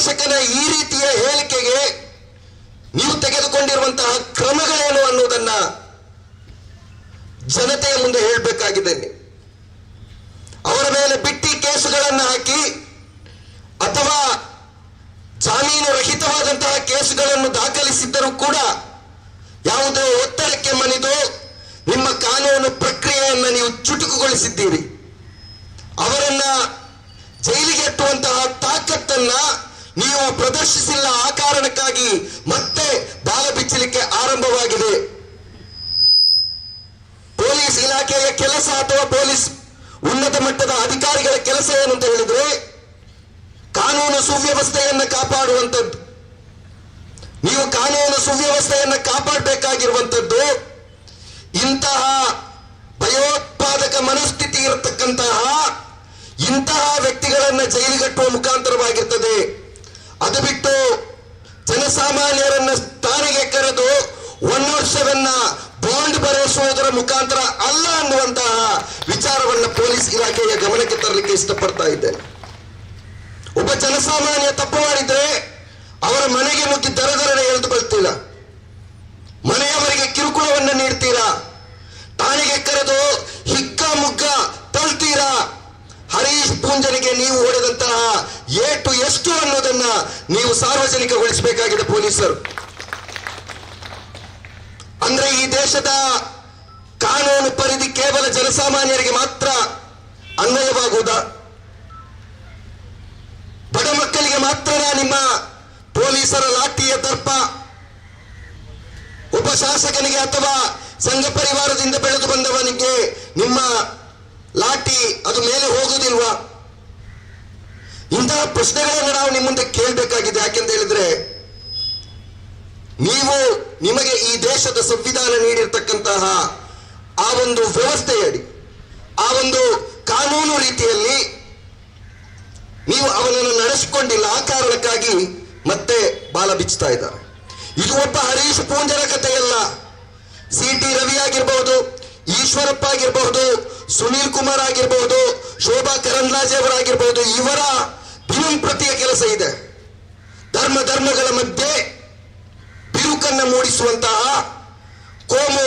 ಶಾಸಕನ ಈ ರೀತಿಯ ಹೇಳಿಕೆಗೆ ನೀವು ತೆಗೆದುಕೊಂಡಿರುವಂತಹ ಕ್ರಮಗಳೇನು ಅನ್ನೋದನ್ನ ಜನತೆಯ ಮುಂದೆ ಹೇಳಬೇಕಾಗಿದೆ. ಅವರ ಮೇಲೆ ಬಿಟ್ಟಿ ಕೇಸುಗಳನ್ನು ಹಾಕಿ ಅಥವಾ ಜಾಮೀನು ರಹಿತವಾದಂತಹ ಕೇಸುಗಳನ್ನು ದಾಖಲಿಸಿದ್ದರೂ ಕೂಡ ಯಾವುದೋ ಒತ್ತಡಕ್ಕೆ ಮಣಿದು ನಿಮ್ಮ ಕಾನೂನು ಪ್ರಕ್ರಿಯೆಯನ್ನು ನೀವು ಚುಟುಕುಗೊಳಿಸಿದ್ದೀರಿ. ಅವರನ್ನ ಜೈಲಿಗೆ ಎಟ್ಟುವಂತಹ ತಾಕತ್ತನ್ನ ನೀವು ಪ್ರದರ್ಶಿಸಿಲ್ಲ ಆ ಕಾರಣಕ್ಕಾಗಿ ಮತ್ತೆ ಬಾಲ ಬಿಚ್ಚಲಿಕ್ಕೆ ಆರಂಭವಾಗಿದೆ. ಪೊಲೀಸ್ ಇಲಾಖೆಯ ಕೆಲಸ ಅಥವಾ ಪೊಲೀಸ್ ಉನ್ನತ ಮಟ್ಟದ ಅಧಿಕಾರಿಗಳ ಕೆಲಸ ಏನು ಅಂತ ಹೇಳಿದ್ರೆ, ಕಾನೂನು ಸುವ್ಯವಸ್ಥೆಯನ್ನು ಕಾಪಾಡುವಂಥದ್ದು. ನೀವು ಕಾನೂನು ಸುವ್ಯವಸ್ಥೆಯನ್ನು ಕಾಪಾಡಬೇಕಾಗಿರುವಂಥದ್ದು, ಇಂತಹ ಭಯೋತ್ಪಾದಕ ಮನಸ್ಥಿತಿ ಇರತಕ್ಕಂತಹ ಇಂತಹ ವ್ಯಕ್ತಿಗಳನ್ನ ಜೈಲಿಗಟ್ಟುವ ಮುಖಾಂತರವಾಗಿರ್ತದೆ ಅದು ಬಿಟ್ಟು ಜನಸಾಮಾನ್ಯರನ್ನ ಸ್ಥಾನಿಗೆ ಕರೆದು ಒಂದು ವರ್ಷವನ್ನ ಬಾಂಡ್ ಬರೆಸುವುದರ ಮುಖಾಂತರ ಅಲ್ಲ ಅನ್ನುವಂತಹ ವಿಚಾರವನ್ನ ಪೊಲೀಸ್ ಇಲಾಖೆಯ ಗಮನಕ್ಕೆ ತರಲಿಕ್ಕೆ ಇಷ್ಟಪಡ್ತಾ ಇದ್ದೇನೆ. ಒಬ್ಬ ಜನಸಾಮಾನ್ಯ ತಪ್ಪು ಮಾಡಿದ್ರೆ ಅವರ ಮನೆಗೆ ನುಗ್ಗಿ ಎಳೆದು ಬರ್ತೀರ ಮನೆಯವರಿಗೆ ಕಿರುಕುಳವನ್ನು ನೀಡ್ತೀರಾ? ಠಾಣೆಗೆ ಕರೆದು ಹಿಕ್ಕ ಮುಗ್ಗ ತಳ್ತೀರಾ? ಹರೀಶ್ ಪೂಂಜನಿಗೆ ನೀವು ಹೊಡೆದಂತಹ ಏಟು ಎಷ್ಟು ಅನ್ನೋದನ್ನ ನೀವು ಸಾರ್ವಜನಿಕಗೊಳಿಸಬೇಕಾಗಿದೆ ಪೊಲೀಸರು. ಅಂದ್ರೆ ಈ ದೇಶದ ಕಾನೂನು ಪರಿಧಿ ಕೇವಲ ಜನಸಾಮಾನ್ಯರಿಗೆ ಮಾತ್ರ ಅನ್ವಯವಾಗುವುದಾ? ಬಡ ಮಕ್ಕಳಿಗೆ ಮಾತ್ರ ನಿಮ್ಮ ಪೊಲೀಸರ ಲಾಠಿಯ ದರ್ಪ? ಉಪ ಶಾಸಕನಿಗೆ ಅಥವಾ ಸಂಘ ಪರಿವಾರದಿಂದ ಬೆಳೆದು ಬಂದವನಿಗೆ ನಿಮ್ಮ ಲಾಠಿ ಅದು ಮೇಲೆ ಹೋಗುವುದಿಲ್ವಾ? ಇಂತಹ ಪ್ರಶ್ನೆಗಳನ್ನು ನಾವು ನಿಮ್ಮ ಮುಂದೆ ಕೇಳಬೇಕಾಗಿದೆ. ಯಾಕೆಂತ ಹೇಳಿದ್ರೆ ನೀವು ನಿಮಗೆ ಈ ದೇಶದ ಸಂವಿಧಾನ ನೀಡಿರ್ತಕ್ಕಂತಹ ಆ ಒಂದು ವ್ಯವಸ್ಥೆಯಡಿ, ಆ ಒಂದು ಕಾನೂನು ರೀತಿಯಲ್ಲಿ ನೀವು ಅವನನ್ನು ನಡೆಸಿಕೊಂಡಿಲ್ಲ. ಆ ಕಾರಣಕ್ಕಾಗಿ ಮತ್ತೆ ಬಾಲ ಬಿಚ್ಚುತ್ತಾ ಇದ್ದಾರೆ. ಇದು ಒಬ್ಬ ಹರೀಶ್ ಪೂಂಜರ ಕಥೆಯಲ್ಲ. ಸಿ ಟಿ ರವಿ ಆಗಿರಬಹುದು, ಈಶ್ವರಪ್ಪ ಆಗಿರಬಹುದು, ಸುನೀಲ್ ಕುಮಾರ್ ಆಗಿರಬಹುದು, ಶೋಭಾ ಕರಂದ್ಲಾಜೆ ಅವರಾಗಿರ್ಬಹುದು, ಇವರ ದಿನಂಪ್ರತಿಯ ಕೆಲಸ ಇದೆ. ಧರ್ಮ ಧರ್ಮಗಳ ಮಧ್ಯೆ ಬಿರುಕನ್ನ ಮೂಡಿಸುವಂತಹ ಕೋಮು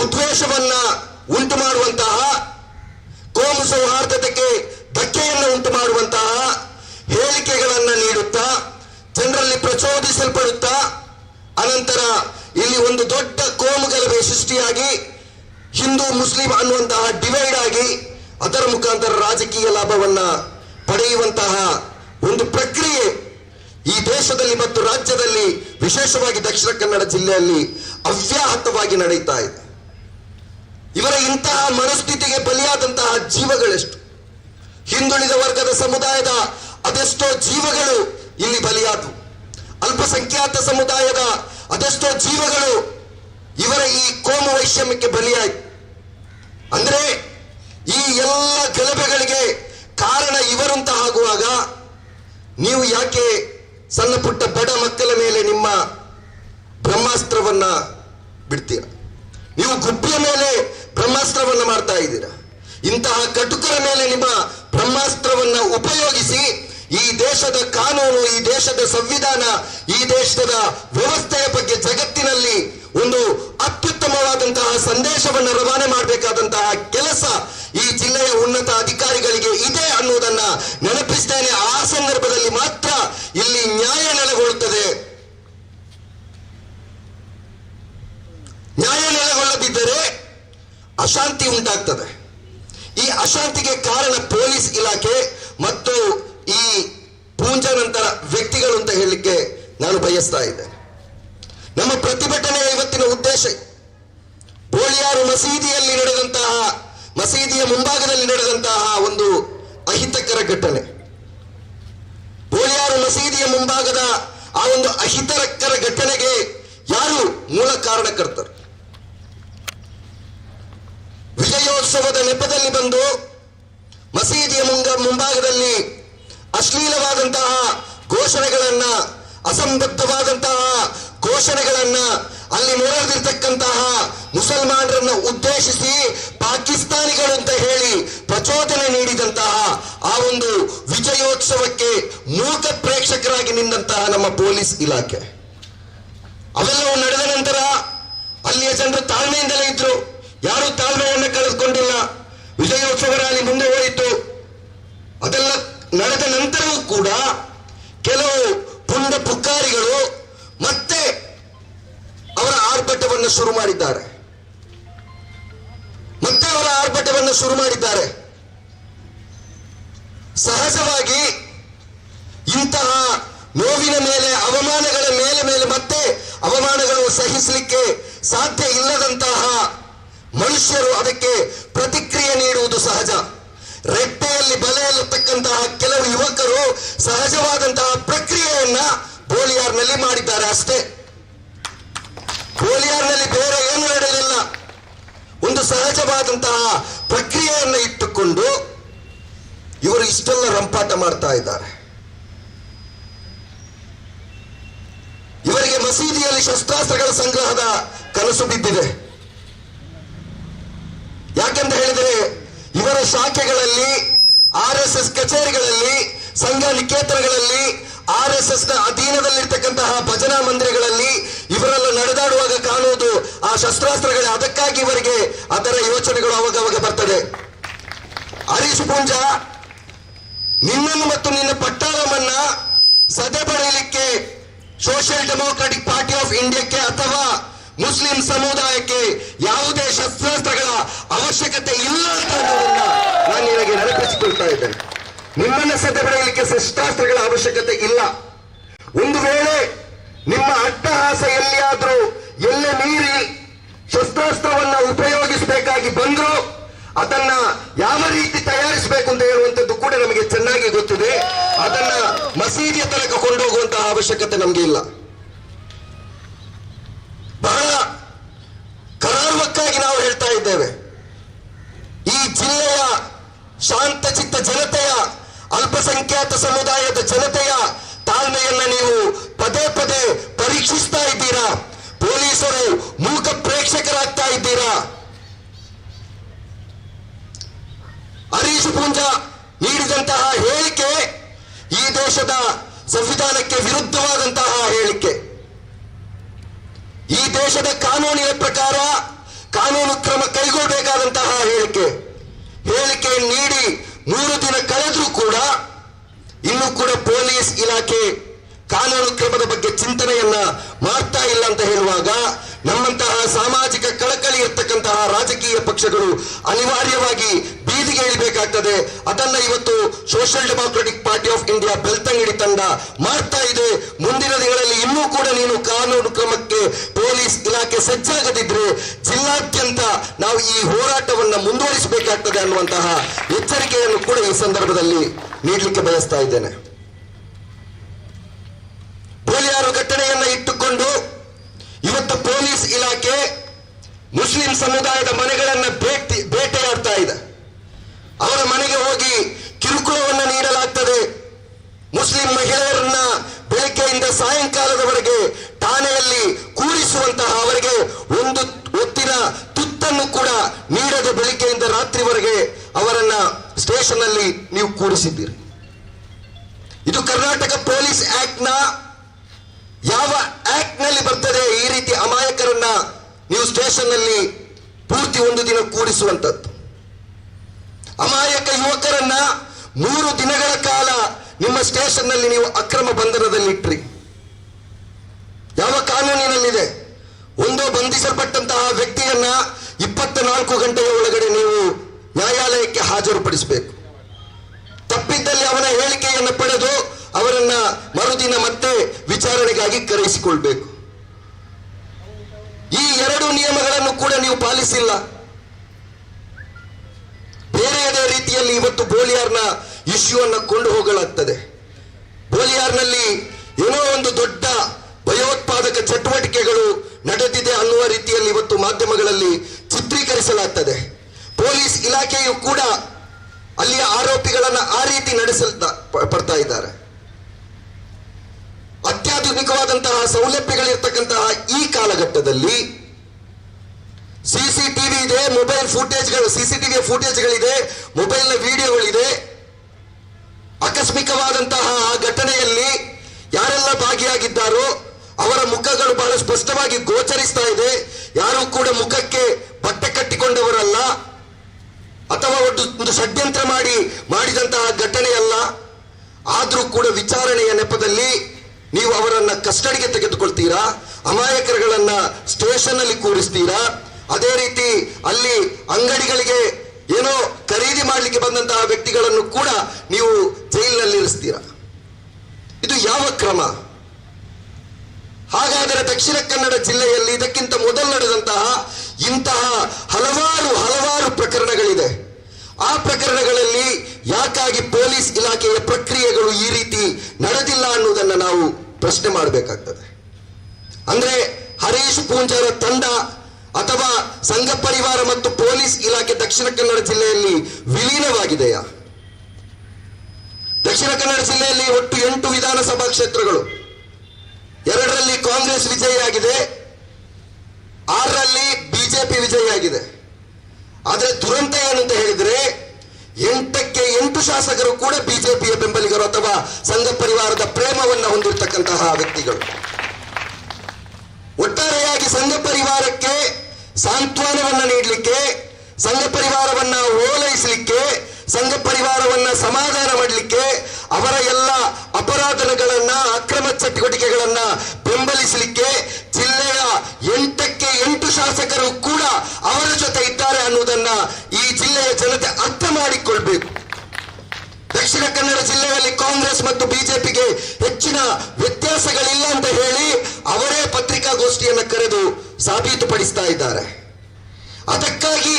ಉದ್ವೇಷವನ್ನ ಉಂಟು ಮಾಡುವಂತಹ ಕೋಮು ಸೌಹಾರ್ದತೆಗೆ ಧಕ್ಕೆಯನ್ನು ಉಂಟು ಮಾಡುವಂತಹ ಹೇಳಿಕೆಗಳನ್ನ ನೀಡುತ್ತಾ, ಜನರಲ್ಲಿ ಪ್ರಚೋದಿಸಲ್ಪಡುತ್ತಾ, ಅನಂತರ ಇಲ್ಲಿ ಒಂದು ದೊಡ್ಡ ಕೋಮು ಗಲಭೆ ಸೃಷ್ಟಿಯಾಗಿ, ಹಿಂದೂ ಮುಸ್ಲಿಂ ಅನ್ನುವಂತಹ ಡಿವೈಡ್ ಆಗಿ ಅದರ ಮುಖಾಂತರ ರಾಜಕೀಯ ಲಾಭವನ್ನ ಪಡೆಯುವಂತಹ ಒಂದು ಪ್ರಕ್ರಿಯೆ ಈ ದೇಶದಲ್ಲಿ ಮತ್ತು ರಾಜ್ಯದಲ್ಲಿ, ವಿಶೇಷವಾಗಿ ದಕ್ಷಿಣ ಕನ್ನಡ ಜಿಲ್ಲೆಯಲ್ಲಿ ಅವ್ಯಾಹತವಾಗಿ ನಡೀತಾ ಇದೆ. ಇವರ ಇಂತಹ ಮನಸ್ಥಿತಿಗೆ ಬಲಿಯಾದಂತಹ ಜೀವಗಳೆಷ್ಟು. ಹಿಂದುಳಿದ ವರ್ಗದ ಸಮುದಾಯದ ಅದೆಷ್ಟೋ ಜೀವಗಳು ಇಲ್ಲಿ ಬಲಿಯಾದವು. ಅಲ್ಪಸಂಖ್ಯಾತ ಸಮುದಾಯದ ಅದೆಷ್ಟೋ ಜೀವಗಳು ಇವರ ಈ ಕೋಮು ವೈಷಮ್ಯಕ್ಕೆ ಬಲಿಯಾಯಿತು. ಅಂದ್ರೆ ಈ ಎಲ್ಲ ಗಲಭೆಗಳಿಗೆ ಕಾರಣ ಇವರಂತ ಆಗುವಾಗ ನೀವು ಯಾಕೆ ಸಣ್ಣ ಪುಟ್ಟ ಬಡ ಮಕ್ಕಳ ಮೇಲೆ ನಿಮ್ಮ ಬ್ರಹ್ಮಾಸ್ತ್ರವನ್ನ ಬಿಡ್ತೀರ. ನೀವು ಗುಬ್ಬಿಯ ಮೇಲೆ ಬ್ರಹ್ಮಾಸ್ತ್ರವನ್ನ ಮಾಡ್ತಾ ಇದ್ದೀರಾ. ಇಂತಹ ಕಟುಕರ ಮೇಲೆ ನಿಮ್ಮ ಬ್ರಹ್ಮಾಸ್ತ್ರವನ್ನ ಉಪಯೋಗಿಸಿ ಈ ದೇಶದ ಕಾನೂನು, ಈ ದೇಶದ ಸಂವಿಧಾನ, ಈ ದೇಶದ ವ್ಯವಸ್ಥೆಯ ಬಗ್ಗೆ ಜಗತ್ತಿನಲ್ಲಿ ಒಂದು ಅತ್ಯುತ್ತಮವಾದಂತಹ ಸಂದೇಶವನ್ನು ರವಾನೆ ಮಾಡಬೇಕಾದಂತಹ ಕೆಲಸ ಈ ಜಿಲ್ಲೆಯ ಉನ್ನತ ಅಧಿಕಾರಿಗಳಿಗೆ ಇದೆ ಅನ್ನುವುದನ್ನ ನೆನಪಿಸ್ತೇನೆ ಆ ಸಂದರ್ಭದಲ್ಲಿ ಮಾತ್ರ ಇಲ್ಲಿ ನ್ಯಾಯ ನೆಲೆಗೊಳ್ಳುತ್ತದೆ. ನ್ಯಾಯ ನೆಲೆಗೊಳ್ಳದಿದ್ದರೆ ಅಶಾಂತಿ ಉಂಟಾಗ್ತದೆ. ಈ ಅಶಾಂತಿಗೆ ಕಾರಣ ಪೊಲೀಸ್ ಇಲಾಖೆ ಮತ್ತು ಈ ಪೂಂಜನಂತರ ವ್ಯಕ್ತಿಗಳು ಅಂತ ಹೇಳಲಿಕ್ಕೆ ನಾನು ಬಯಸ್ತಾ ಇದ್ದೇನೆ. ನಮ್ಮ ಪ್ರತಿಭಟನೆಯ ಇವತ್ತಿನ ಉದ್ದೇಶ, ಬೋಳಿಯಾರು ಮಸೀದಿಯಲ್ಲಿ ನಡೆದಂತಹ ಮಸೀದಿಯ ಮುಂಭಾಗದಲ್ಲಿ ನಡೆದಂತಹ ಒಂದು ಅಹಿತಕರ ಘಟನೆ. ಬೋಳಿಯಾರು ಮಸೀದಿಯ ಮುಂಭಾಗದ ಆ ಒಂದು ಅಹಿತಕರ ಘಟನೆಗೆ ಯಾರು ಮೂಲ ಕಾರಣಕರ್ತರು? ವಿಜಯೋತ್ಸವದ ನೆಪದಲ್ಲಿ ಬಂದು ಮಸೀದಿಯ ಮುಂಗ ಮುಂಭಾಗದಲ್ಲಿ ಅಶ್ಲೀಲವಾದಂತಹ ಘೋಷಣೆಗಳನ್ನ, ಅಸಂಬದ್ಧವಾದಂತಹ ಘೋಷಣೆಗಳನ್ನ ಅಲ್ಲಿ ನೆರೆದಿರ್ತಕ್ಕಂತಹ ಮುಸಲ್ಮಾನರನ್ನ ಉದ್ದೇಶಿಸಿ ಪಾಕಿಸ್ತಾನಿಗಳು ಅಂತ ಹೇಳಿ ಪ್ರಚೋದನೆ ನೀಡಿದಂತಹ ಆ ಒಂದು ವಿಜಯೋತ್ಸವಕ್ಕೆ ಮೂಕ ಪ್ರೇಕ್ಷಕರಾಗಿ ನಿಂತಹ ನಮ್ಮ ಪೊಲೀಸ್ ಇಲಾಖೆ. ಅವೆಲ್ಲವೂ ನಡೆದ ನಂತರ ಅಲ್ಲಿಯ ಜನರು ತಾಳ್ಮೆಯಿಂದಲೇ ಇದ್ರು. ಯಾರು ತಾಳ್ಮೆಯನ್ನು ಕಳೆದುಕೊಂಡಿಲ್ಲ. ವಿಜಯೋತ್ಸವ ರ್ಯಾಲಿ ಮುಂದೆ ಹೋಯಿತು. ಅದೆಲ್ಲ ನಡೆದ ನಂತರವೂ ಕೂಡ ಕೆಲವು ಪುಂಡ ಪುಕ್ಕಾರಿಗಳು ಮತ್ತೆ ಅವರ ಆರ್ಭಟವನ್ನು ಶುರು ಮಾಡಿದ್ದಾರೆ. ಮತ್ತೆ ಆರ್ಭಟವನ್ನು ಶುರು ಮಾಡಿದ್ದಾರೆ. ಸಹಜವಾಗಿ ಇಂತಹ ನೋವಿನ ಮೇಲೆ, ಅವಮಾನಗಳ ಮೇಲೆ ಮೇಲೆ ಮತ್ತೆ ಅವಮಾನಗಳು ಸಹಿಸಲಿಕ್ಕೆ ಸಾಧ್ಯ ಇಲ್ಲದಂತಹ ಮನುಷ್ಯರು ಅದಕ್ಕೆ ಪ್ರತಿಕ್ರಿಯೆ ನೀಡುವುದು ಸಹಜ. ರೆಟ್ಟೆಯಲ್ಲಿ ಬಲೆಯಲ್ಲಿರ್ತಕ್ಕಂತಹ ಕೆಲವು ಯುವಕರು ಸಹಜವಾದಂತಹ ಪ್ರಕ್ರಿಯೆಯನ್ನ ಬೋಲಿಯಾರ್ನಲ್ಲಿ ಮಾಡಿದ್ದಾರೆ ಅಷ್ಟೇ. ಬೋಲಿಯಾರ್ನಲ್ಲಿ ಬೇರೆ ಏನು ನಡೆಯಲಿಲ್ಲ ಒಂದು ಸಹಜವಾದಂತಹ ಪ್ರಕ್ರಿಯೆಯನ್ನು ಇಟ್ಟುಕೊಂಡು ಇವರು ಇಷ್ಟೆಲ್ಲ ರಂಪಾಟ ಮಾಡ್ತಾ ಇದ್ದಾರೆ. ಇವರಿಗೆ ಮಸೀದಿಯಲ್ಲಿ ಶಸ್ತ್ರಾಸ್ತ್ರಗಳ ಸಂಗ್ರಹದ ಕನಸು ಬಿದ್ದಿದೆ. ಯಾಕೆಂತ ಹೇಳಿದರೆ ಇವರ ಶಾಖೆಗಳಲ್ಲಿ ಆರ್ ಎಸ್ ಎಸ್ ಕಚೇರಿಗಳಲ್ಲಿ ಸಂಘ ನಿಕೇತನಗಳಲ್ಲಿ ಆರ್ ಎಸ್ ಎಸ್ನ ಅಧೀನದಲ್ಲಿರ್ತಕ್ಕಂತಹ ಭಜನಾ ಮಂದಿರಗಳಲ್ಲಿ ಇವರೆಲ್ಲ ನಡೆದಾಡುವಾಗ ಕಾಣುವುದು ಆ ಶಸ್ತ್ರಾಸ್ತ್ರಗಳೇ. ಅದಕ್ಕಾಗಿ ಇವರಿಗೆ ಅದರ ಯೋಚನೆಗಳು ಅವಾಗವಾಗ ಬರ್ತದೆ. ಹರೀಶ್ ಪೂಂಜ, ನಿನ್ನನ್ನು ಮತ್ತು ನಿನ್ನ ಪಟ್ಟಾಳಮನ್ನ ಸದೆ ಪಡೆಯಲಿಕ್ಕೆ ಸೋಷಿಯಲ್ ಡೆಮೋಕ್ರಾಟಿಕ್ ಪಾರ್ಟಿ ಆಫ್ ಇಂಡಿಯಾಕ್ಕೆ ಅಥವಾ ಮುಸ್ಲಿಂ ಸಮುದಾಯಕ್ಕೆ ಯಾವುದೇ ಶಸ್ತ್ರಾಸ್ತ್ರಗಳ ಅವಶ್ಯಕತೆ ಇಲ್ಲ ಅಂತ ನಾನು ನಿನಗೆ ನೆನಪಿಸಿಕೊಳ್ತಾ ಇದ್ದೇನೆ. ನಿಮ್ಮನ್ನ ಸದೆ ಪಡೆಯಲಿಕ್ಕೆ ಶಸ್ತ್ರಾಸ್ತ್ರಗಳ ಅವಶ್ಯಕತೆ ಇಲ್ಲ. ಒಂದು ವೇಳೆ ನಿಮ್ಮ ಅಟ್ಟಹಾಸ ಎಲ್ಲಿಯಾದ್ರೂ ಎಲ್ಲೆ ಮೀರಿ ಶಸ್ತ್ರಾಸ್ತ್ರವನ್ನ ಉಪಯೋಗಿಸಬೇಕಾಗಿ ಬಂದ್ರು ಅದನ್ನ ಯಾವ ರೀತಿ ತಯಾರಿಸಬೇಕು ಅಂತ ಹೇಳುವಂತದ್ದು ಕೂಡ ನಮಗೆ ಚೆನ್ನಾಗಿ ಗೊತ್ತಿದೆ. ಅದನ್ನ ಮಸೀದಿಯ ತನಕ ಕೊಂಡೋಗುವಂತಹ ಅವಶ್ಯಕತೆ ನಮಗೆ ಇಲ್ಲ. ಬಹಳ ಕರಾರ್ವಕ್ಕಾಗಿ ನಾವು ಹೇಳ್ತಾ ಇದ್ದೇವೆ. ಈ ಜಿಲ್ಲೆಯ ಶಾಂತಚಿತ್ತ ಜನತೆಯ ಅಲ್ಪಸಂಖ್ಯಾತ ಸಮುದಾಯದ ಜನತೆಯ ತಾಳ್ಮೆಯನ್ನ ನೀವು ಪದೇ ಪದೇ ಪರೀಕ್ಷಿಸ್ತಾ ಇದ್ದೀರಾ? ಪೊಲೀಸರು ಮೂಕ ಪ್ರೇಕ್ಷಕರಾಗ್ತಾ ಇದ್ದೀರಾ? ಹರೀಶ್ ಪೂಂಜ ನೀಡಿದಂತಹ ಹೇಳಿಕೆ ಈ ದೇಶದ ಸಂವಿಧಾನಕ್ಕೆ ವಿರುದ್ಧವಾದಂತಹ ಹೇಳಿಕೆ. ಈ ದೇಶದ ಕಾನೂನಿನ ಪ್ರಕಾರ ಕಾನೂನು ಕ್ರಮ ಕೈಗೊಳ್ಳಬೇಕಾದಂತಹ ಹೇಳಿಕೆ. ಹೇಳಿಕೆ ನೀಡಿ ಮೂರು ದಿನ ಕಳೆದ್ರೂ ಕೂಡ ಇನ್ನೂ ಕೂಡ ಪೊಲೀಸ್ ಇಲಾಖೆ ಕಾನೂನು ಕ್ರಮದ ಬಗ್ಗೆ ಚಿಂತನೆಯನ್ನ ಮಾಡ್ತಾ ಇಲ್ಲ ಅಂತ ಹೇಳುವಾಗ ನಮ್ಮಂತಹ ಸಾಮಾಜಿಕ ಕಳಕಳಿ ಇರ್ತಕ್ಕಂತಹ ರಾಜಕೀಯ ಪಕ್ಷಗಳು ಅನಿವಾರ್ಯವಾಗಿ ಬೀದಿಗೆ ಇಳಿಬೇಕಾಗ್ತದೆ ಅದನ್ನ ಇವತ್ತು social democratic party of India Belthangady ತಂಡ ಮಾಡ್ತಾ ಇದೆ. ಮುಂದಿನ ದಿನಗಳಲ್ಲಿ ಇನ್ನೂ ಕೂಡ ನೀನು ಕಾನೂನು ಕ್ರಮಕ್ಕೆ ಪೊಲೀಸ್ ಇಲಾಖೆ ಸಜ್ಜಾಗದಿದ್ರೆ ಜಿಲ್ಲಾದ್ಯಂತ ನಾವು ಈ ಹೋರಾಟವನ್ನ ಮುಂದುವರಿಸಬೇಕಾಗ್ತದೆ ಅನ್ನುವಂತಹ ಎಚ್ಚರಿಕೆಯನ್ನು ಕೂಡ ಈ ಸಂದರ್ಭದಲ್ಲಿ ನೀಡಲಿಕ್ಕೆ ಬಯಸ್ತಾ ಇದ್ದೇನೆ. ಪೋಲಿಯಾರು ಘಟನೆಯನ್ನ ಇಟ್ಟುಕೊಂಡು ಇವತ್ತು ಪೊಲೀಸ್ ಇಲಾಖೆ ಮುಸ್ಲಿಂ ಸಮುದಾಯದ ಮನೆಗಳನ್ನ ಭೇಟಿ ಬೇಟೆಯಾಡ್ತಾ ಇದೆ ಅವರ ಮನೆಗೆ ಹೋಗಿ ಕಿರುಕುಳವನ್ನ ನೀಡಲಾಗ್ತದೆ ಮುಸ್ಲಿಂ ಮಹಿಳೆಯರನ್ನ ಬೆಳಗ್ಗೆಯಿಂದ ಸಾಯಂಕಾಲದವರೆಗೆ ಠಾಣೆಯಲ್ಲಿ ಕೂರಿಸುವಂತಹ ಅವರಿಗೆ ಒಂದು ಹೊತ್ತಿನ ತುತ್ತನ್ನು ಕೂಡ ನೀಡದೆ ಬೆಳಿಗ್ಗೆಯಿಂದ ರಾತ್ರಿವರೆಗೆ ಅವರನ್ನ ಅಲ್ಲಿ ನೀವು ಕೂರಿಸಿದ್ದೀರಿ. ಇದು ಕರ್ನಾಟಕ ಪೊಲೀಸ್ ಆಕ್ಟ್ನ ಯಾವ ಆಕ್ಟ್ನಲ್ಲಿ ಬರ್ತದೆ ಈ ರೀತಿ ಅಮಾಯಕರನ್ನ ನೀವು ಸ್ಟೇಷನ್ನಲ್ಲಿ ಪೂರ್ತಿ ಒಂದು ದಿನ ಕೂರಿಸುವಂತದ್ದು ಅಮಾಯಕ ಯುವಕರನ್ನ ಮೂರು ದಿನಗಳ ಕಾಲ ನಿಮ್ಮ ಸ್ಟೇಷನ್ನಲ್ಲಿ ನೀವು ಅಕ್ರಮ ಬಂಧನದಲ್ಲಿ ಇಟ್ರಿ. ಯಾವ ಕಾನೂನಿನಲ್ಲಿದೆ? ಒಂದು ಬಂಧಿಸಲ್ಪಟ್ಟಂತಹ ವ್ಯಕ್ತಿಯನ್ನ ಇಪ್ಪತ್ತ ನಾಲ್ಕು ಗಂಟೆಯ ಒಳಗಡೆ ನೀವು ನ್ಯಾಯಾಲಯಕ್ಕೆ ಹಾಜರುಪಡಿಸಬೇಕು. ತಪ್ಪಿದ್ದಲ್ಲಿ ಅವನ ಹೇಳಿಕೆಯನ್ನು ಪಡೆದು ಅವರನ್ನ ಮರುದಿನ ಮತ್ತೆ ವಿಚಾರಣೆಗಾಗಿ ಕರೆಯಿಸಿಕೊಳ್ಬೇಕು. ಈ ಎರಡು ನಿಯಮಗಳನ್ನು ಕೂಡ ನೀವು ಪಾಲಿಸಿಲ್ಲ. ಬೇರೆಯದೇ ರೀತಿಯಲ್ಲಿ ಇವತ್ತು ಬೋಲಿಯಾರ್ನ ಇಶ್ಯೂ ಅನ್ನ ಕೊಂಡು ಹೋಗಲಾಗ್ತದೆ. ಬೋಲಿಯಾರ್ನಲ್ಲಿ ಏನೋ ಒಂದು ದೊಡ್ಡ ಭಯೋತ್ಪಾದಕ ಚಟುವಟಿಕೆಗಳು ನಡೆದಿದೆ ಅನ್ನುವ ರೀತಿಯಲ್ಲಿ ಇವತ್ತು ಮಾಧ್ಯಮಗಳಲ್ಲಿ ಚಿತ್ರೀಕರಿಸಲಾಗ್ತದೆ. ಪೊಲೀಸ್ ಇಲಾಖೆಯು ಕೂಡ ಅಲ್ಲಿಯ ಆರೋಪಿಗಳನ್ನ ಆ ರೀತಿ ನಡೆಸಲ್ ಪಡ್ತಾ ಇದ್ದಾರೆ. ಅತ್ಯಾಧುನಿಕವಾದಂತಹ ಸೌಲಭ್ಯಗಳಿರ್ತಕ್ಕಂತಹ ಈ ಕಾಲಘಟ್ಟದಲ್ಲಿ ಸಿಸಿಟಿವಿ ಇದೆ, ಮೊಬೈಲ್ ಫುಟೇಜ್ಗಳು ಸಿಸಿಟಿವಿ ಫುಟೇಜ್ಗಳಿದೆ, ಮೊಬೈಲ್ನ ವಿಡಿಯೋಗಳಿದೆ. ಆಕಸ್ಮಿಕವಾದಂತಹ ಆ ಘಟನೆಯಲ್ಲಿ ಯಾರೆಲ್ಲ ಭಾಗಿಯಾಗಿದ್ದಾರೋ ಅವರ ಮುಖಗಳು ಬಹಳ ಸ್ಪಷ್ಟವಾಗಿ ಗೋಚರಿಸ್ತಾ ಇದೆ. ಯಾರು ಕೂಡ ಮುಖಕ್ಕೆ ಬಟ್ಟೆ ಕಟ್ಟಿಕೊಂಡವರಲ್ಲ. ಅಥವಾ ಒಂದು ಒಂದು ಷಡ್ಯಂತ್ರ ಮಾಡಿ ಮಾಡಿದಂತಹ ಘಟನೆಯಲ್ಲ, ಆದರೂ ಕೂಡ ವಿಚಾರಣೆಯ ನೆಪದಲ್ಲಿ ನೀವು ಅವರನ್ನ ಕಸ್ಟಡಿಗೆ ತೆಗೆದುಕೊಳ್ತೀರಾ? ಅಮಾಯಕರುಗಳನ್ನ ಸ್ಟೇಷನ್ ಅಲ್ಲಿ ಕೂರಿಸ್ತೀರಾ? ಅದೇ ರೀತಿ ಅಲ್ಲಿ ಅಂಗಡಿಗಳಿಗೆ ಏನೋ ಖರೀದಿ ಮಾಡಲಿಕ್ಕೆ ಬಂದಂತಹ ವ್ಯಕ್ತಿಗಳನ್ನು ಕೂಡ ನೀವು ಜೈಲಿನಲ್ಲಿ ಇರಿಸ್ತೀರಾ? ಇದು ಯಾವ ಕ್ರಮ? ಹಾಗಾದರೆ ದಕ್ಷಿಣ ಕನ್ನಡ ಜಿಲ್ಲೆಯಲ್ಲಿ ಇದಕ್ಕಿಂತ ಮೊದಲು ನಡೆದಂತಹ ಇಂತಹ ಹಲವಾರು ಹಲವಾರು ಪ್ರಕರಣಗಳಿದೆ. ಆ ಪ್ರಕರಣಗಳಲ್ಲಿ ಯಾಕಾಗಿ ಪೊಲೀಸ್ ಇಲಾಖೆಯ ಪ್ರಕ್ರಿಯೆಗಳು ಈ ರೀತಿ ನಡೆದಿಲ್ಲ ಅನ್ನೋದನ್ನು ನಾವು ಪ್ರಶ್ನೆ ಮಾಡಬೇಕಾಗ್ತದೆ. ಅಂದ್ರೆ ಹರೀಶ್ ಪೂಂಜಾರ ತಂಡ ಅಥವಾ ಸಂಘ ಪರಿವಾರ ಮತ್ತು ಪೊಲೀಸ್ ಇಲಾಖೆ ದಕ್ಷಿಣ ಕನ್ನಡ ಜಿಲ್ಲೆಯಲ್ಲಿ ವಿಲೀನವಾಗಿದೆಯಾ? ದಕ್ಷಿಣ ಕನ್ನಡ ಜಿಲ್ಲೆಯಲ್ಲಿ ಒಟ್ಟು ಎಂಟು ವಿಧಾನಸಭಾ ಕ್ಷೇತ್ರಗಳು. ಎರಡರಲ್ಲಿ ಕಾಂಗ್ರೆಸ್ ವಿಜಯಿಯಾಗಿದೆ. ಆರರಲ್ಲಿ ಬಿಜೆಪಿ ವಿಜಯಿಯಾಗಿದೆ. ಆದ್ರೆ ದುರಂತ ಏನಂತ ಹೇಳಿದ್ರೆ ಎಂಟಕ್ಕೆ ಎಂಟು ಶಾಸಕರು ಕೂಡ ಬಿಜೆಪಿಯ ಬೆಂಬಲಿಗರು ಅಥವಾ ಸಂಘ ಪರಿವಾರದ ಪ್ರೇಮವನ್ನ ಹೊಂದಿರತಕ್ಕಂತಹ ವ್ಯಕ್ತಿಗಳು. ಒಟ್ಟಾರೆಯಾಗಿ ಸಂಘ ಪರಿವಾರಕ್ಕೆ ಸಾಂತ್ವನವನ್ನ ನೀಡಲಿಕ್ಕೆ, ಸಂಘ ಪರಿವಾರವನ್ನ ಓಲೈಸಲಿಕ್ಕೆ, ಸಂಘ ಪರಿವಾರವನ್ನ ಸಮಾಧಾನ ಮಾಡಲಿಕ್ಕೆ ಅವರ ಎಲ್ಲ ಅಪರಾಧಗಳನ್ನ, ಅಕ್ರಮ ಚಟುವಟಿಕೆಗಳನ್ನ ಬೆಂಬಲಿಸಲಿಕ್ಕೆ ಜಿಲ್ಲೆಯ ಎಂಟಕ್ಕೆ ಎಂಟು ಶಾಸಕರು ಕೂಡ ಅವರ ಜೊತೆ ಇದ್ದಾರೆ ಅನ್ನುವುದನ್ನ ಈ ಜಿಲ್ಲೆಯ ಜನತೆ ಅರ್ಥ ಮಾಡಿಕೊಳ್ಬೇಕು. ದಕ್ಷಿಣ ಕನ್ನಡ ಜಿಲ್ಲೆಯಲ್ಲಿ ಕಾಂಗ್ರೆಸ್ ಮತ್ತು ಬಿಜೆಪಿಗೆ ಹೆಚ್ಚಿನ ವ್ಯತ್ಯಾಸಗಳಿಲ್ಲ ಅಂತ ಹೇಳಿ ಅವರೇ ಪತ್ರಿಕಾಗೋಷ್ಠಿಯನ್ನು ಕರೆದು ಸಾಬೀತುಪಡಿಸ್ತಾ ಇದ್ದಾರೆ. ಅದಕ್ಕಾಗಿ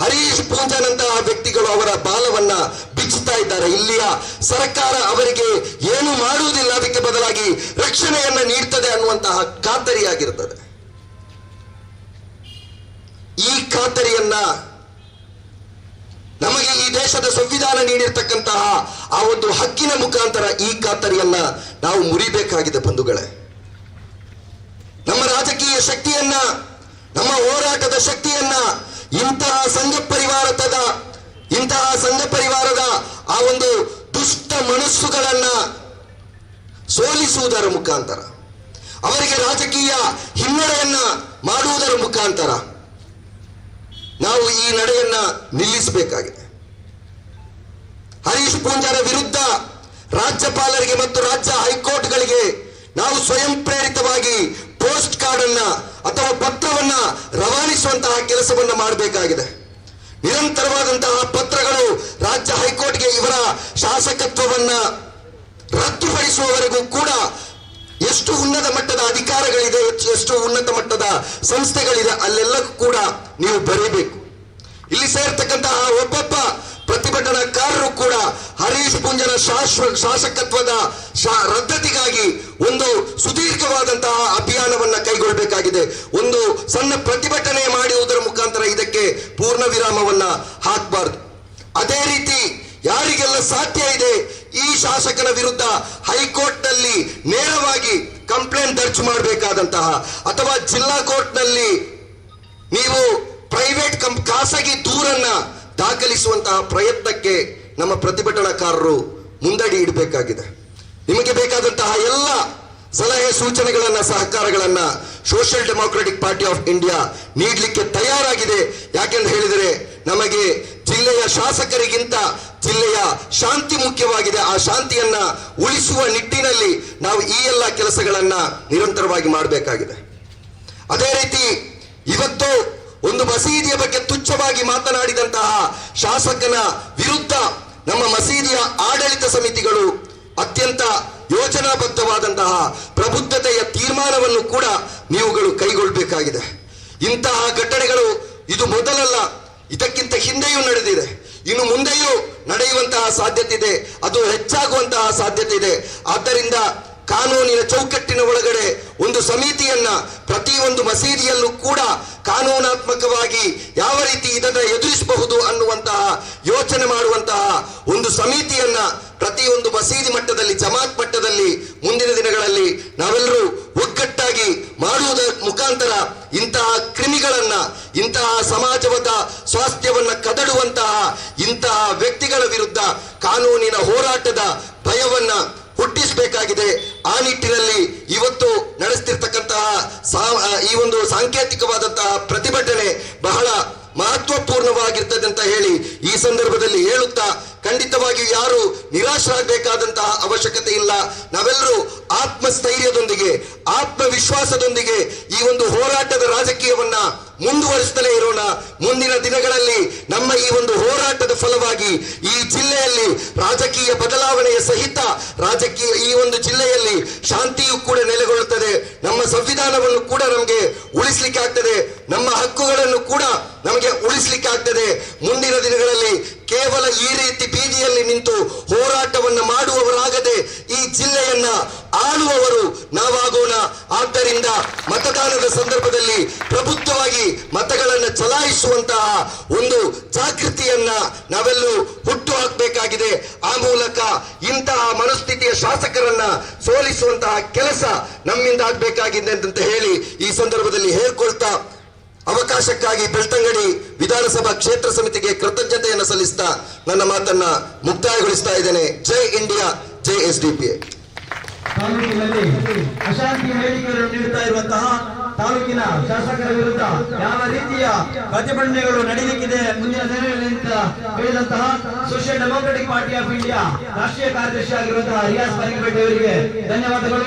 ಹರೀಶ್ ಪೂಂಜನಂತಹ ವ್ಯಕ್ತಿಗಳು ಅವರ ಬಾಲವನ್ನ ಬಿಚ್ಚುತ್ತಾ ಇದ್ದಾರೆ. ಇಲ್ಲಿಯ ಸರ್ಕಾರ ಅವರಿಗೆ ಏನು ಮಾಡುವುದಿಲ್ಲ. ಅದಕ್ಕೆ ಬದಲಾಗಿ ರಕ್ಷಣೆಯನ್ನ ನೀಡ್ತದೆ ಅನ್ನುವಂತಹ ಖಾತರಿಯಾಗಿರುತ್ತದೆ ಈ ಖಾತರಿಯನ್ನ ನಮಗೆ ಈ ದೇಶದ ಸಂವಿಧಾನ ನೀಡಿರ್ತಕ್ಕಂತಹ ಆ ಒಂದು ಹಕ್ಕಿನ ಮುಖಾಂತರ ಈ ಖಾತರಿಯನ್ನ ನಾವು ಮುರಿಬೇಕಾಗಿದೆ ಬಂಧುಗಳೇ. ನಮ್ಮ ರಾಜಕೀಯ ಶಕ್ತಿಯನ್ನ, ನಮ್ಮ ಹೋರಾಟದ ಶಕ್ತಿಯನ್ನ, ಇಂತಹ ಸಂಘ ಪರಿವಾರದ ಇಂತಹ ಸಂಘ ಪರಿವಾರದ ಆ ಒಂದು ದುಷ್ಟ ಮನಸ್ಸುಗಳನ್ನ ಸೋಲಿಸುವುದರ ಮುಖಾಂತರ, ಅವರಿಗೆ ರಾಜಕೀಯ ಹಿನ್ನಡೆಯನ್ನ ಮಾಡುವುದರ ಮುಖಾಂತರ ನಾವು ಈ ನಡೆಯನ್ನ ನಿಲ್ಲಿಸಬೇಕಾಗಿದೆ. ಹರೀಶ್ ಪೂಂಜಾರ ವಿರುದ್ಧ ರಾಜ್ಯಪಾಲರಿಗೆ ಮತ್ತು ರಾಜ್ಯ ಹೈಕೋರ್ಟ್ಗಳಿಗೆ ನಾವು ಸ್ವಯಂ ಪ್ರೇರಿತವಾಗಿ ಪೋಸ್ಟ್ ಕಾರ್ಡ್ ಅನ್ನ ಅಥವಾ ಪತ್ರವನ್ನ ರವಾನಿಸುವಂತಹ ಕೆಲಸವನ್ನ ಮಾಡಬೇಕಾಗಿದೆ. ನಿರಂತರವಾದಂತಹ ಪತ್ರಗಳು ರಾಜ್ಯ ಹೈಕೋರ್ಟ್ಗೆ ಇವರ ಶಾಸಕತ್ವವನ್ನ ರದ್ದುಪಡಿಸುವವರೆಗೂ ಕೂಡ ಎಷ್ಟು ಉನ್ನತ ಮಟ್ಟದ ಅಧಿಕಾರಗಳಿದೆ, ಎಷ್ಟು ಉನ್ನತ ಮಟ್ಟದ ಸಂಸ್ಥೆಗಳಿದೆ ಅಲ್ಲೆಲ್ಲಕ್ಕೂ ಕೂಡ ನೀವು ಬರೀಬೇಕು. ಇಲ್ಲಿ ಸೇರ್ತಕ್ಕಂತಹ ಒಬ್ಬೊಬ್ಬ ಪ್ರತಿಭಟನಾಕಾರರು ಕೂಡ ಹರೀಶ್ ಪುಂಜನ ಶಾಶ್ವ, ಶಾಸಕತ್ವದ ರದ್ದತಿಗಾಗಿ ಒಂದು ಸುದೀರ್ಘವಾದಂತಹ ಅಭಿಯಾನವನ್ನ ಕೈಗೊಳ್ಳಬೇಕಾಗಿದೆ. ಒಂದು ಸಣ್ಣ ಪ್ರತಿಭಟನೆ ಮಾಡುವುದರ ಮುಖಾಂತರ ಇದಕ್ಕೆ ಪೂರ್ಣ ವಿರಾಮವನ್ನ ಹಾಕಬಾರ್ದು. ಅದೇ ರೀತಿ ಯಾರಿಗೆಲ್ಲ ಸಾಧ್ಯ ಇದೆ ಈ ಶಾಸಕನ ವಿರುದ್ಧ ಹೈಕೋರ್ಟ್ನಲ್ಲಿ ನೇರವಾಗಿ ಕಂಪ್ಲೇಂಟ್ ದರ್ಜು ಮಾಡಬೇಕಾದಂತಹ ಅಥವಾ ಜಿಲ್ಲಾ ಕೋರ್ಟ್ನಲ್ಲಿ ನೀವು ಪ್ರೈವೇಟ್ ಕಂಪ್ ಖಾಸಗಿ ದೂರನ್ನ ದಾಖಲಿಸುವಂತಹ ಪ್ರಯತ್ನಕ್ಕೆ ನಮ್ಮ ಪ್ರತಿಭಟನಾಕಾರರು ಮುಂದಡಿ ಇಡಬೇಕಾಗಿದೆ. ನಿಮಗೆ ಬೇಕಾದಂತಹ ಎಲ್ಲ ಸಲಹೆ ಸೂಚನೆಗಳನ್ನ, ಸಹಕಾರಗಳನ್ನ social democratic party of India ನೀಡಲಿಕ್ಕೆ ತಯಾರಾಗಿದೆ. ಯಾಕೆಂದ್ರೆ ಹೇಳಿದರೆ, ನಮಗೆ ಜಿಲ್ಲೆಯ ಶಾಸಕರಿಗಿಂತ ಜಿಲ್ಲೆಯ ಶಾಂತಿ ಮುಖ್ಯವಾಗಿದೆ. ಆ ಶಾಂತಿಯನ್ನ ಉಳಿಸುವ ನಿಟ್ಟಿನಲ್ಲಿ ನಾವು ಈ ಎಲ್ಲ ಕೆಲಸಗಳನ್ನ ನಿರಂತರವಾಗಿ ಮಾಡಬೇಕಾಗಿದೆ. ಅದೇ ರೀತಿ ಇವತ್ತು ಒಂದು ಮಸೀದಿಯ ಬಗ್ಗೆ ತುಚ್ಛವಾಗಿ ಮಾತನಾಡಿದಂತಹ ಶಾಸಕನ ವಿರುದ್ಧ ನಮ್ಮ ಮಸೀದಿಯ ಆಡಳಿತ ಸಮಿತಿಗಳು ಅತ್ಯಂತ ಯೋಜನಾಬದ್ಧವಾದಂತಹ ಪ್ರಬುದ್ಧತೆಯ ತೀರ್ಮಾನವನ್ನು ಕೂಡ ನೀವುಗಳು ಕೈಗೊಳ್ಳಬೇಕಾಗಿದೆ ಇಂತಹ ಘಟನೆಗಳು ಇದು ಮೊದಲಲ್ಲ, ಇದಕ್ಕಿಂತ ಹಿಂದೆಯೂ ನಡೆದಿದೆ. ಇನ್ನು ಮುಂದೆಯೂ ನಡೆಯುವಂತಹ ಸಾಧ್ಯತೆ ಇದೆ ಅದು ಹೆಚ್ಚಾಗುವಂತಹ ಸಾಧ್ಯತೆ ಇದೆ ಆದ್ದರಿಂದ ಕಾನೂನಿನ ಚೌಕಟ್ಟಿನ ಒಳಗಡೆ ಒಂದು ಸಮಿತಿಯನ್ನ ಪ್ರತಿಯೊಂದು ಮಸೀದಿಯಲ್ಲೂ ಕೂಡ ಕಾನೂನಾತ್ಮಕವಾಗಿ ಯಾವ ರೀತಿ ಇದನ್ನು ಎದುರಿಸಬಹುದು ಅನ್ನುವಂತಹ ಯೋಚನೆ ಮಾಡುವಂತಹ ಒಂದು ಸಮಿತಿಯನ್ನ ಪ್ರತಿಯೊಂದು ಮಸೀದಿ ಮಟ್ಟದಲ್ಲಿ, ಜಮಾತ್ ಮಟ್ಟದಲ್ಲಿ ಮುಂದಿನ ದಿನಗಳಲ್ಲಿ ನಾವೆಲ್ಲರೂ ಒಗ್ಗಟ್ಟಾಗಿ ಮಾಡುವುದರ ಮುಖಾಂತರ ಇಂತಹ ಕ್ರಿಮಿಗಳನ್ನ, ಇಂತಹ ಸಮಾಜವದ ಸ್ವಾಸ್ಥ್ಯವನ್ನ ಕದಡುವಂತಹ ಇಂತಹ ವ್ಯಕ್ತಿಗಳ ವಿರುದ್ಧ ಕಾನೂನಿನ ಹೋರಾಟದ ಭಯವನ್ನ ಹುಟ್ಟಿಸಬೇಕಾಗಿದೆ. ಆ ನಿಟ್ಟಿನಲ್ಲಿ ಇವತ್ತು ನಡೆಸ್ತಿರ್ತಕ್ಕಂತಹ ಈ ಒಂದು ಸಾಂಕೇತಿಕವಾದಂತಹ ಪ್ರತಿಭಟನೆ ಬಹಳ ಮಹತ್ವಪೂರ್ಣವಾಗಿರ್ತದೆ ಅಂತ ಹೇಳಿ ಈ ಸಂದರ್ಭದಲ್ಲಿ ಹೇಳುತ್ತಾ ಖಂಡಿತವಾಗಿಯೂ ಯಾರು ನಿರಾಶರಾಗಬೇಕಾದಂತಹ ಅವಶ್ಯಕತೆ ಇಲ್ಲ. ನಾವೆಲ್ಲರೂ ಆತ್ಮಸ್ಥೈರ್ಯದೊಂದಿಗೆ, ಆತ್ಮವಿಶ್ವಾಸದೊಂದಿಗೆ ಈ ಒಂದು ಹೋರಾಟದ ರಾಜಕೀಯವನ್ನ ಮುಂದುವರಿಸುತ್ತಲೇ ಇರೋಣ. ಮುಂದಿನ ದಿನಗಳಲ್ಲಿ ನಮ್ಮ ಈ ಒಂದು ಹೋರಾಟದ ಫಲವಾಗಿ ಈ ಜಿಲ್ಲೆಯಲ್ಲಿ ರಾಜಕೀಯ ಬದಲಾವಣೆಯ ಸಹಿತ ರಾಜಕೀಯ ಈ ಒಂದು ಜಿಲ್ಲೆಯಲ್ಲಿ ಶಾಂತಿಯು ಕೂಡ ನೆಲೆಗೊಳ್ಳುತ್ತದೆ. ನಮ್ಮ ಸಂವಿಧಾನವನ್ನು ಕೂಡ ನಮಗೆ ಉಳಿಸ್ಲಿಕ್ಕೆ ಆಗ್ತದೆ. ನಮ್ಮ ಹಕ್ಕುಗಳನ್ನು ಕೂಡ ನಮಗೆ ಉಳಿಸ್ಲಿಕ್ಕೆ ಆಗ್ತದೆ. ಮುಂದಿನ ದಿನಗಳಲ್ಲಿ ಕೇವಲ ಈ ರೀತಿ ಬೀದಿಯಲ್ಲಿ ನಿಂತು ಹೋರಾಟವನ್ನು ಮಾಡುವವರಾಗದೆ ಈ ಜಿಲ್ಲೆಯನ್ನ ಆಳುವವರು ನಾವಾಗೋಣ. ಆದ್ದರಿಂದ ಮತದಾನದ ಸಂದರ್ಭದಲ್ಲಿ ಪ್ರಬುದ್ಧವಾಗಿ ಮತಗಳನ್ನು ಚಲಾಯಿಸುವಂತಹ ಒಂದು ಜಾಗೃತಿಯನ್ನ ನಾವೆಲ್ಲೂ ಹುಟ್ಟು ಹಾಕಬೇಕಾಗಿದೆ. ಆ ಮೂಲಕ ಇಂತಹ ಮನಸ್ಥಿತಿಯ ಶಾಸಕರನ್ನ ಸೋಲಿಸುವಂತಹ ಕೆಲಸ ನಮ್ಮಿಂದ ಆಗ್ಬೇಕಾಗಿದೆ ಅಂತ ಹೇಳಿ ಈ ಸಂದರ್ಭದಲ್ಲಿ ಹೇಳ್ಕೊಳ್ತಾ ಅವಕಾಶಕ್ಕಾಗಿ ಬೆಳ್ತಂಗಡಿ ವಿಧಾನಸಭಾ ಕ್ಷೇತ್ರ ಸಮಿತಿಗೆ ಕೃತಜ್ಞತೆಯನ್ನು ಸಲ್ಲಿಸ್ತಾ ನನ್ನ ಮಾತನ್ನ ಮುಕ್ತಾಯಗೊಳಿಸ್ತಾ ಇದ್ದೇನೆ. Jai India, Jai S D P ಅಶಾಂತಿ ಹೇಳಿಕೆಗಳನ್ನು ನೀಡುತ್ತಾ ಇರುವಂತಹ ತಾಲೂಕಿನ ಶಾಸಕರ ವಿರುದ್ಧ ಯಾವ ರೀತಿಯ ಪ್ರತಿಭಟನೆಗಳು ನಡೆಯಲಿಕ್ಕಿದೆ ಮುಂದಿನ ದಿನಗಳಲ್ಲಿ ಅಂತ ಹೇಳಿದಂತಹ social democratic party of India ರಾಷ್ಟ್ರೀಯ ಕಾರ್ಯದರ್ಶಿ ಆಗಿರುವಂತಹ ರಿಯಾಸ್ ಕಾರಿಪೇಟೆ ಅವರಿಗೆ ಧನ್ಯವಾದಗಳು.